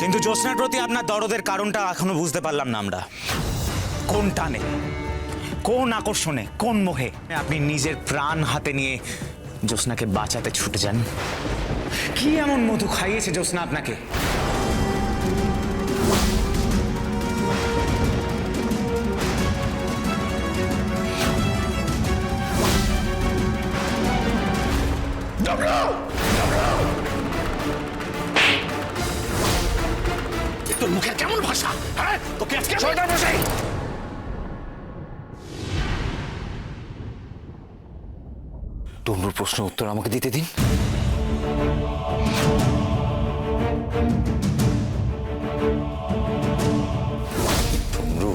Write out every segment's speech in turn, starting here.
কিন্তু জ্যোৎস্নার প্রতি আপনার দরদের কারণটা এখনও বুঝতে পারলাম না আমরা। কোন টানে, কোন আকর্ষণে, কোন মোহে আপনি নিজের প্রাণ হাতে নিয়ে জ্যোৎস্নাকে বাঁচাতে ছুটে যান? কি এমন মধু খাইয়েছে জ্যোৎস্না আপনাকে? তোর মুখে কেমন ভাষা? হ্যাঁ? তোকে আজকে সরকার বসে তমরুর প্রশ্নের উত্তর আমাকে দিতে দিন। তমরু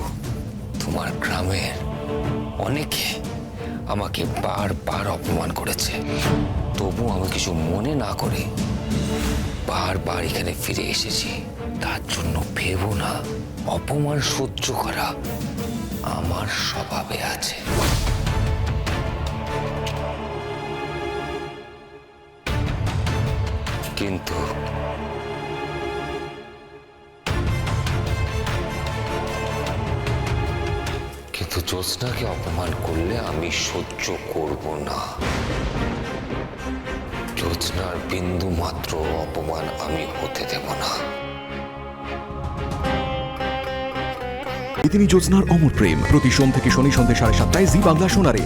তোমার গ্রামের অনেকে আমাকে বারবার অপমান করেছে। তবু আমি কিছু মনে না করে বারবার এখানে ফিরে এসেছি। তার জন্য ভেবো না, অপমান সহ্য করা আমার স্বভাবে আছে। কিন্তু কিন্তু জ্যোৎস্নাকে অপমান করলে আমি সহ্য করব না। জ্যোৎস্নার বিন্দু মাত্র অপমান আমি হতে দেব না। তিনি জ্যোৎস্নার অমর প্রেম। প্রতি সোম থেকে শনি সন্ধ্যে সাড়ে সাতটায় জি বাংলা শোনারে